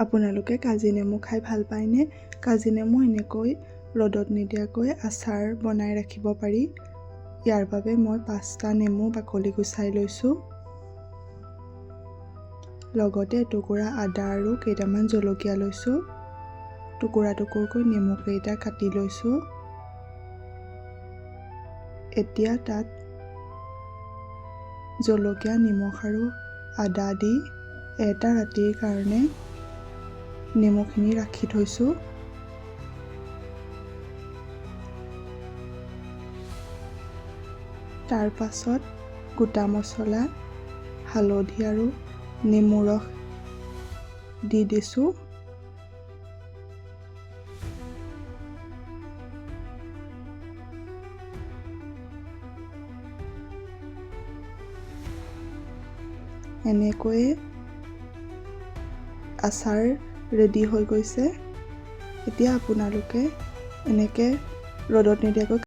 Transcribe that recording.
আপোনালোকে কাজি নেমু খাই ভাল পায়নে? কাজি নেমু এনেকৈ ৰ'দত নিদিয়াকৈ আচাৰ বনাই ৰাখিব পাৰি। ইয়াৰ বাবে মই পাঁচটা নেমু বাকলি গুচাই লৈছোঁ। লগতে এটুকুৰা আদা আৰু কেইটামান জলকীয়া লৈছোঁ। টুকুৰা টুকুৰকৈ নেমুকেইটা কাটি লৈছোঁ। এতিয়া তাত জলকীয়া নিমখ আৰু আদা দি এটা ৰাতিৰ কাৰণে নেমুখিনি ৰাখি থৈছোঁ। তাৰ পাছত গোটা মছলা হালধি আৰু নেমু ৰস দি দিছোঁ। এনেকৈয়ে আচাৰ ৰেডি হৈ গৈছে। এতিয়া আপোনালোকে এনেকৈ ৰ'দত নিদিয়াকৈ